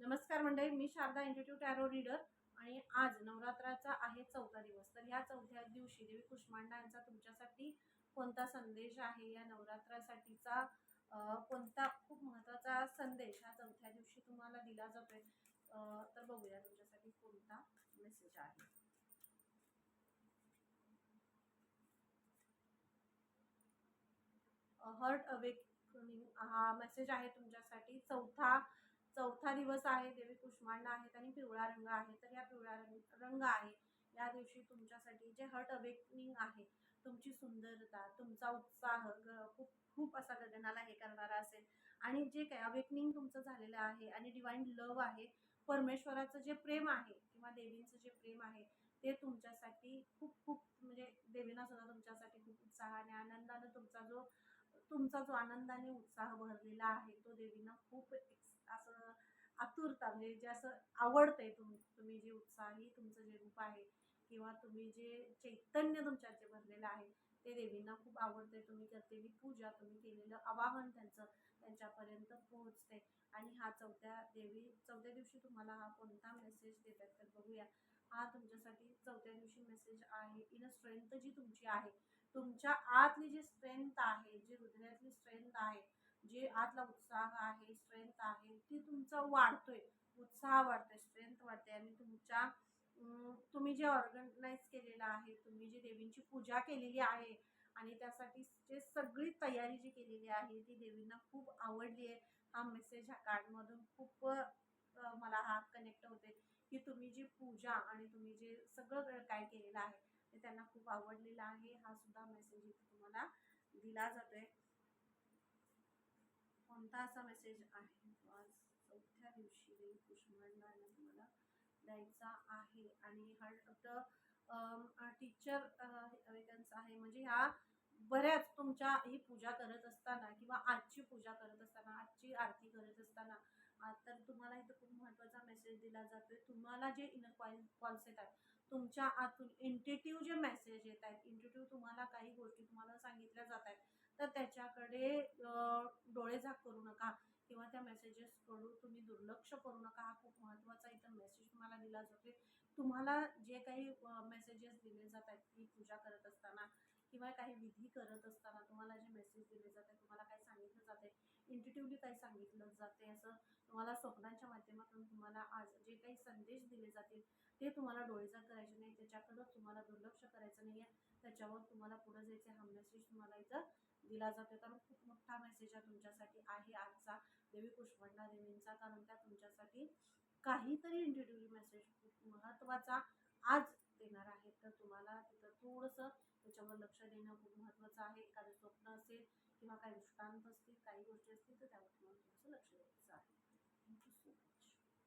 नमस्कार मंडळी मी शारदा इन्स्टिट्यूट टॅरो रीडर आणि आज नवरात्राचा आहे चौथा दिवस. तर ह्या चौथ्या दिवशी देवी कुष्मांडा यांचा तुमच्यासाठी कोणता संदेश आहे? या नवरात्रासाठीचा कोणता खूप महत्त्वाचा संदेश हा चौथ्या दिवशी तुम्हाला दिला जातोय? तर बघूया तुमच्यासाठी कोणता मेसेज आहे. हर्ट अवेकनिंग हा मेसेज आहे तुमच्यासाठी. चौथा चौथा दिवस आहे देवी कुष्मांड आहेत आणि पिवळा रंग आहे. तर या पिवळा रंग रंग आहे. या दिवशी तुमच्यासाठी जे हर्ट अवेकनिंग आहे तुमची सुंदरता तुमचा उत्साह ग- खूप खूप असा गगनाला हे करणारा असेल. आणि जे काय अवेकनिंग तुमचं झालेलं आहे आणि डिवाईन लव आहे परमेश्वराचं जे प्रेम आहे किंवा देवींचं जे प्रेम आहे ते तुमच्यासाठी खूप खूप म्हणजे देवीना सुद्धा तुमच्यासाठी खूप उत्साहाने आनंदाने तुमचा जो तुमचा जो आनंदाने उत्साह भरलेला आहे तो देवींना खूप एक्स- असं आतुरता म्हणजे जे असं आवडतंय तुम तुम्ही जे उत्साही तुमचं जे रूप आहे किंवा तुम्ही जे चैतन्य तुमच्यात जे भरलेलं आहे ते देवींना खूप आवडते तुम्ही करतेली पूजा तुम्ही केलेलं आवाहन त्यांचं त्यांच्यापर्यंत पोहोचते आणि हा चौथ्या देवी चौथ्या दिवशी तुम्हाला हा कोणता मेसेज देतात तर बघूया. हा तुमच्यासाठी चौथ्या दिवशी मेसेज आहे. इन स्ट्रेंथ जी तुमची आहे तुमच्या आतली जी स्ट्रेंथ आहे जी हृदयातली स्ट्रेंथ आहे जे आतला उत्साह आहे स्ट्रेंथ आहे ती तुमचा वाढतोय. उत्साह वाढतोय स्ट्रेंथ वाढते आणि तुमच्या तुम्ही जे ऑर्गनाईज केलेलं आहे तुम्ही जी देवींची पूजा केलेली आहे आणि त्यासाठी जे सगळी तयारी जी केलेली आहे ती देवींना खूप आवडली आहे. हा मेसेज ह्या कार्डमधून खूप मला हा कनेक्ट होते की तुम्ही जी पूजा आणि तुम्ही जे सगळं काय केलेलं आहे ते त्यांना खूप आवडलेलं आहे. हा सुद्धा मेसेज इथे तुम्हाला दिला जातो आहे कोणता असा मेसेज आहे? तो आज चौथ्या दिवशी देवी कुष्मांडाने तुम्हाला द्यायचा आहे. आणि हा फक्त टीचर वेकन्स आहे. म्हणजे ह्या बऱ्याच तुमच्या ही पूजा करत असताना किंवा आजची पूजा करत असताना आजची आरती करत असताना तर तुम्हाला इथं खूप महत्त्वाचा मेसेज दिला जातोय. तुम्हाला जे इनर कॉल कॉल्स येतात तुमच्या आतून इंटेटिव्ह जे मेसेज येत आहेत इंटेटिव्ह तुम्हाला काही गोष्टी तुम्हाला तर त्याच्याकडे डोळे डोळेझाक करू नका किंवा त्या मेसेजेसकडून तुम्ही दुर्लक्ष करू नका. हा खूप महत्त्वाचा इथं मेसेज तुम्हाला दिला जातो तुम्हाला जे काही मेसेजेस दिले जात आहेत ती पूजा करत असताना किंवा काही विधी करत असताना तुम्हाला जे मेसेज दिले जाते तुम्हाला काही सांगितलं जाते इंटिटिव्हली काही सांगितलं जाते असं तुम्हाला स्वप्नांच्या माध्यमातून तुम्हाला आज जे काही संदेश दिले जातील ते तुम्हाला डोळेझाक करायचे नाही. त्याच्याकडं तुम्हाला दुर्लक्ष करायचं नाही आहे त्याच्यावर तुम्हाला पुढं जायचं हा मेसेज तुम्हाला इथं दिला जातो तर खूप मोठा मेसेज हा तुमच्यासाठी आहे आजचा. देवी कुष्मंडा देवींचा. कारण त्या तुमच्यासाठी काहीतरी इंटिट्यूव्हली मेसेज खूप महत्त्वाचा आज देणार आहेत. तर तुम्हाला तिथं थोडंसं त्याच्यावर लक्ष देणं खूप महत्त्वाचं आहे. एखादं स्वप्न असेल किंवा काही दृष्टांत असतील काही गोष्टी असतील तर त्यावर तुम्हाला थोडंसं लक्ष द्यायचं आहे. Thank you so much